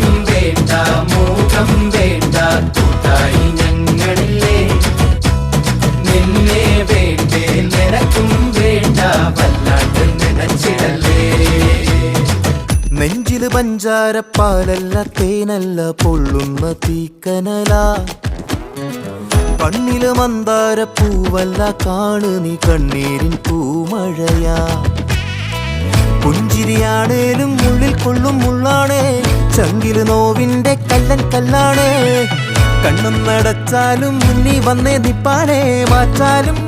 വേണ്ട നിന്നെ വേണ്ട നെഞ്ചിൽ പഞ്ചാരപ്പാലല്ല തേനല്ല പൊള്ളുന്ന തീക്കനല. കണ്ണിൽ മന്ദാര പൂവല്ല കാണു നീ കണ്ണീരിൻ പൂമഴയാ. പുഞ്ചിരിയാണേലും ഉള്ളിൽ കൊള്ളും മുള്ളാണേ. ചങ്കിൽ നോവിന്റെ കല്ലൻ കല്ലാണ്. കണ്ണും നടച്ചാലും മുന്നി വന്നേ നിപ്പാനേ മാറ്റാലും